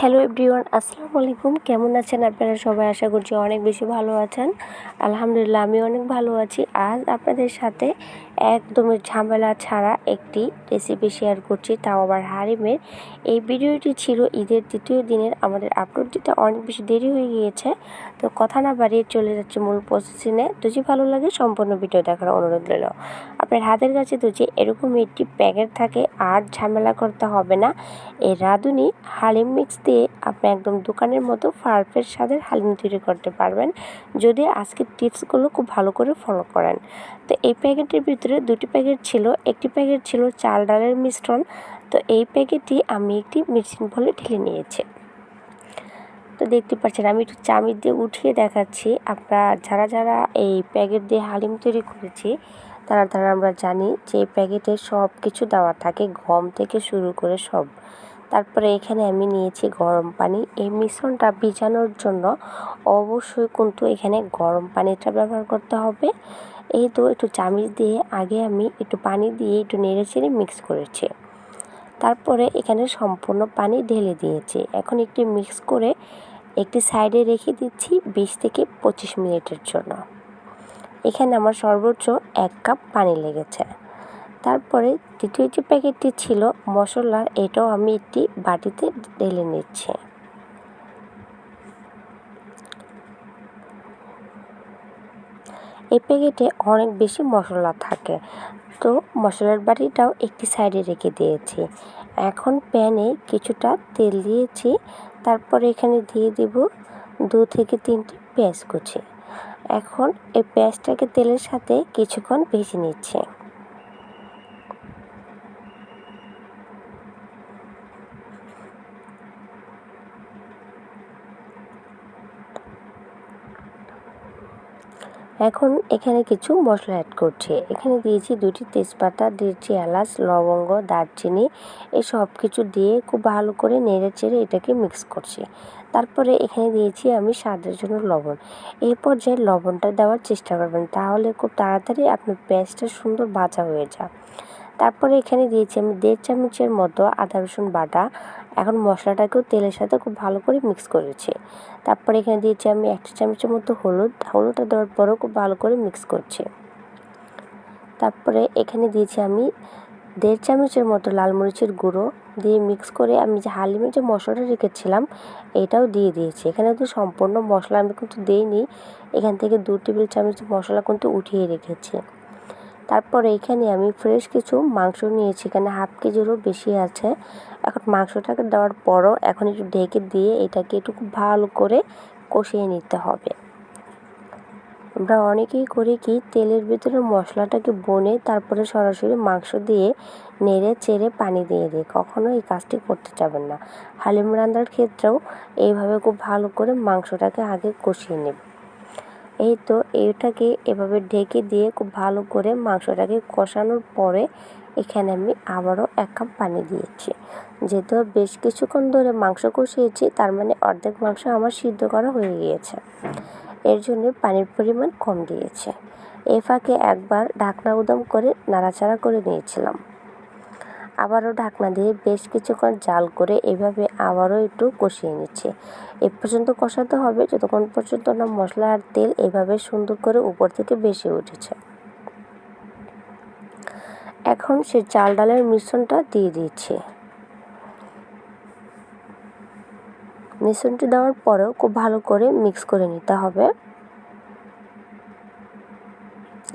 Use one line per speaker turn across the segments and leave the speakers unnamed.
Hello everyone আসসালামু আলাইকুম। কেমন আছেন আপনারা সবাই? আশা করছি অনেক বেশি ভালো আছেন। আলহামদুলিল্লাহ, আমি অনেক ভালো আছি। আজ আপনাদের সাথে একদমই ঝামেলা ছাড়া একটি রেসিপি শেয়ার করছি। তাও আবার হারিমের। এই ভিডিওটি ছিল ঈদের তৃতীয় দিনের। আমাদের আপলোড দিতে অনেক বেশি দেরি হয়ে গিয়েছে। তো কথা না বাড়িয়ে চলে যাচ্ছে মূল প্রসেসিংয়ে যদি ভালো লাগে সম্পূর্ণ ভিডিও দেখার অনুরোধ রইল। আপনার হাতের কাছে যে এরকম একটি প্যাকেট থাকে, আর ঝামেলা করতে হবে না। এই রাঁধুনি হালিম মিক্স দিয়ে আপনি একদম দোকানের মতো পারফেক্ট স্বাদের হালিম তৈরি করতে পারবেন। যদি আজকের টিপসগুলো খুব ভালো করে ফলো করেন। তো এই প্যাকেটের ভিতরে দুটি প্যাকেট ছিল। একটি প্যাকেট ছিল চাল ডালের মিশ্রণ। তো এই প্যাকেটটি আমি একটি মেশিন বলে ঢেলে নিয়েছি। তো দেখতে পাচ্ছেন, আমি একটু চামিচ দিয়ে উঠিয়ে দেখাচ্ছি। আপনারা যারা যারা এই প্যাকেট দিয়ে হালিম তৈরি করেছি, তারা তারা আমরা জানি যে প্যাকেটে সব কিছু দেওয়া থাকে, গম থেকে শুরু করে সব। তারপরে এখানে আমি নিয়েছি গরম পানি। এই মিশ্রণটা ভিজানোর জন্য অবশ্যই কিন্তু এখানে গরম পানিটা ব্যবহার করতে হবে। এই তো একটু চামিচ দিয়ে আগে আমি একটু পানি দিয়ে একটু নেড়ে চেড়ে মিক্স করেছি। তারপরে এখানে সম্পূর্ণ পানি ঢেলে দিয়েছি। এখন একটি মিক্স করে একটি সাইডে রেখে দিচ্ছি বিশ থেকে পঁচিশ মিনিটের জন্য। এখানে আমার সর্বোচ্চ এক কাপ পানি লেগেছে। তারপরে দ্বিতীয় যে প্যাকেটটি ছিল মশলার, এটাও আমি একটি বাটিতে ঢেলে নিচ্ছি। এই প্যাকেটে অনেক বেশি মশলা থাকে। তো মশলার বাটিটাও একটি সাইডে রেখে দিয়েছি। এখন প্যানে কিছুটা তেল দিয়েছি। তারপরে এখানে দিয়ে দেব দু থেকে তিনটি পেঁয়াজ কুচি। এখন এই পেঁয়াজটাকে তেলের সাথে কিছুক্ষণ ভেজে নিচ্ছে। এখন এখানে কিছু মশলা অ্যাড করছি। এখানে দিয়েছি দুটি তেজপাতা দিয়েছি এলাচ, লবঙ্গ, দারচিনি এই সব কিছু দিয়ে খুব ভালো করে নেড়ে চেড়ে এটাকে মিক্স করছি। তারপরে এখানে দিয়েছি আমি স্বাদের জন্য লবণ। এই পর্যায়ে লবণটা দেওয়ার চেষ্টা করবেন, তাহলে খুব তাড়াতাড়ি আপনার পেঁয়াজটা সুন্দর ভাজা হয়ে যায় তারপরে এখানে দিয়েছি আমি দেড় চামচের মতো আদা, রসুন বাটা। এখন মশলাটাকেও তেলের সাথে খুব ভালো করে মিক্স করেছি। তারপরে এখানে দিয়েছি আমি একটা চামচের মতো হলুদ। হলুদটা দেওয়ার পরেও খুব ভালো করে মিক্স করছি। তারপরে এখানে দিয়েছি আমি দেড় চামচের মতো লাল মরিচের গুঁড়ো। দিয়ে মিক্স করে আমি যে হালিমের যে মশলাটা রেখেছিলাম, এটাও দিয়ে দিয়েছি। এখানে তো সম্পূর্ণ মশলা আমি কিন্তু দিইনি। এখান থেকে দু টেবিল চামচ মশলা কিন্তু উঠিয়ে রেখেছি। তারপরে এখানে আমি ফ্রেশ কিছু মাংস নিয়েছি। এখানে হাফ কেজিরও বেশি আছে। এখন মাংসটাকে দেওয়ার পরও এখন একটু ঢেকে দিয়ে এটাকে একটু ভালো করে কষিয়ে নিতে হবে। আমরা অনেকেই করি কি, তেলের ভিতরে মশলাটাকে বনে তারপরে সরাসরি মাংস দিয়ে নেড়ে চেড়ে পানি দিয়ে দিই। কখনো এই কাজটি করতে যাবেন না। হালিম রান্নার ক্ষেত্রেও এইভাবে খুব ভালো করে মাংসটাকে আগে কষিয়ে নেবে। এই তো এইটাকে এভাবে ঢেকে দিয়ে খুব ভালো করে মাংসটাকে কষানোর পরে এখানে আমি আবারও এক কাপ পানি দিয়েছি। যেহেতু বেশ কিছুক্ষণ ধরে মাংস কষিয়েছি, তার মানে অর্ধেক মাংস আমার সিদ্ধ করা হয়ে গিয়েছে। এর জন্য পানির পরিমাণ কম দিয়েছে। এ ফাঁকে একবার ঢাকনা উদম করে নাড়াচাড়া করে নিয়েছিলাম। আবারও ঢাকনা দিয়ে বেশ কিছুক্ষণ জাল করে এভাবে আবারও একটু কষিয়ে নিচ্ছে। এ পর্যন্ত কষাতে হবে যতক্ষণ পর্যন্ত না মশলা আর তেল এভাবে সুন্দর করে উপর থেকে বেশি উঠেছে। এখন সে চাল ডালের মিশ্রণটা দিয়ে দিচ্ছে। মিশ্রণটি দেওয়ার পরেও খুব ভালো করে মিক্স করে নিতে হবে।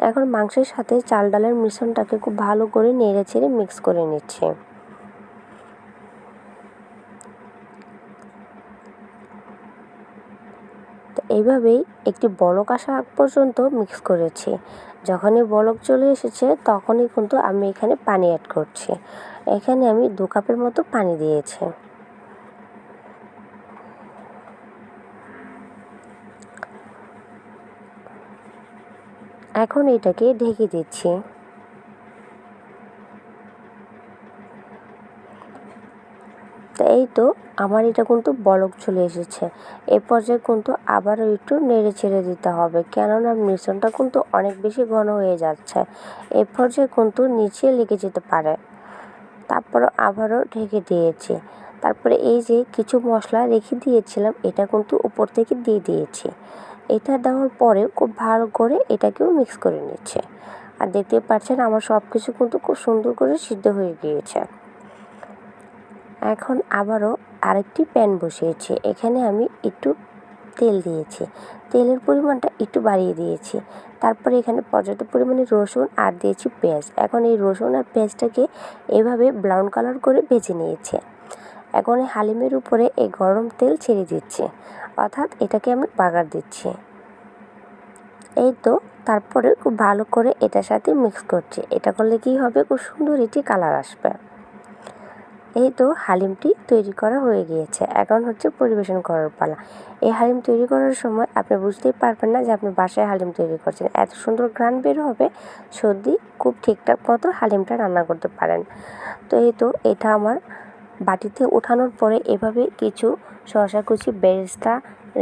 এখন মাংসের সাথে চাল ডালের মিশ্রণটাকে খুব ভালো করে নেড়ে ছেড়ে মিক্স করে নিচ্ছে। এইভাবেই একটি বলক আসা আগ পর্যন্ত মিক্স করেছি। যখনই বলক চলে এসেছে তখনই কিন্তু আমি এখানে পানি অ্যাড করছি। এখানে আমি দু কাপের মতো পানি দিয়েছি। এখন এটাকে ঢেকে দিচ্ছি। তো এই তো আমার এটা কিন্তু বলক চলে এসেছে। এ পর্যায়ে কিন্তু আবারও একটু নেড়ে ছেড়ে দিতে হবে, কেননা মিশ্রণটা কিন্তু অনেক বেশি ঘন হয়ে যাচ্ছে। এ পর্যায়ে কিন্তু নিচে লেগে যেতে পারে। তারপর আবারও ঢেকে দিয়েছি। তারপরে এই যে কিছু মশলা রেখে দিয়েছিলাম, এটা কিন্তু উপর থেকে দিয়ে দিয়েছি। এটা দেওয়ার পরে খুব ভালো করে এটাকেও মিক্স করে নিচ্ছে। আর দেখতে পাচ্ছেন আমার সব কিছু কিন্তু খুব সুন্দর করে সিদ্ধ হয়ে গিয়েছে। এখন আবারও আরেকটি প্যান বসিয়েছি। এখানে আমি একটু তেল দিয়েছি। তেলের পরিমাণটা একটু বাড়িয়ে দিয়েছি। তারপরে এখানে পর্যাপ্ত পরিমাণে রসুন আর দিয়েছি পেঁয়াজ। এখন এই রসুন আর পেঁয়াজটাকে এভাবে ব্রাউন কালার করে ভেজে নিয়েছে। এখন এই হালিমের উপরে এই গরম তেল ছেড়ে দিচ্ছি। অর্থাৎ এটাকে আমি বাগার দিচ্ছি। এই তো, তারপরে খুব ভালো করে এটার সাথে মিক্স করছি। এটা করলে কি হবে? খুব সুন্দর এটি কালার আসবে। এই তো হালিমটি তৈরি করা হয়ে গিয়েছে। এখন হচ্ছে পরিবেশন করার পালা। এই হালিম তৈরি করার সময় আপনি বুঝতেই পারবেন না যে আপনি বাসায় হালিম তৈরি করছেন। এত সুন্দর গ্রান বের হবে, সর্দি খুব ঠিকঠাক মতো হালিমটা রান্না করতে পারেন। তো এই তো, এটা আমার বাটিতে ওঠানোর পরে এভাবে কিছু শসা কুচি, বেরেস্তা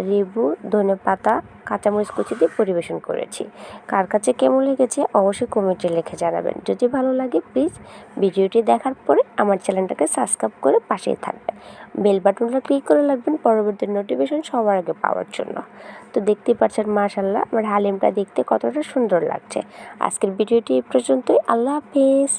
লেবু ধনে পাতা, কাঁচামরিচ কুচি দিয়ে পরিবেশন করেছি। কার কাছে কেমন লেগেছে অবশ্যই কমেন্টে লিখে জানাবেন। যদি ভালো লাগে প্লিজ ভিডিওটি দেখার পরে আমার চ্যানেলটাকে সাবস্ক্রাইব করে পাশেই থাকবেন। বেল বাটনটা ক্লিক করে রাখবেন পরবর্তী নোটিফিকেশন সবার আগে পাওয়ার জন্য। তো দেখতেই পাচ্ছেন মাশাল্লাহ আমার হালিমটা দেখতে কতটা সুন্দর লাগছে। আজকের ভিডিওটি এই পর্যন্তই, আল্লাহ হাফেজ।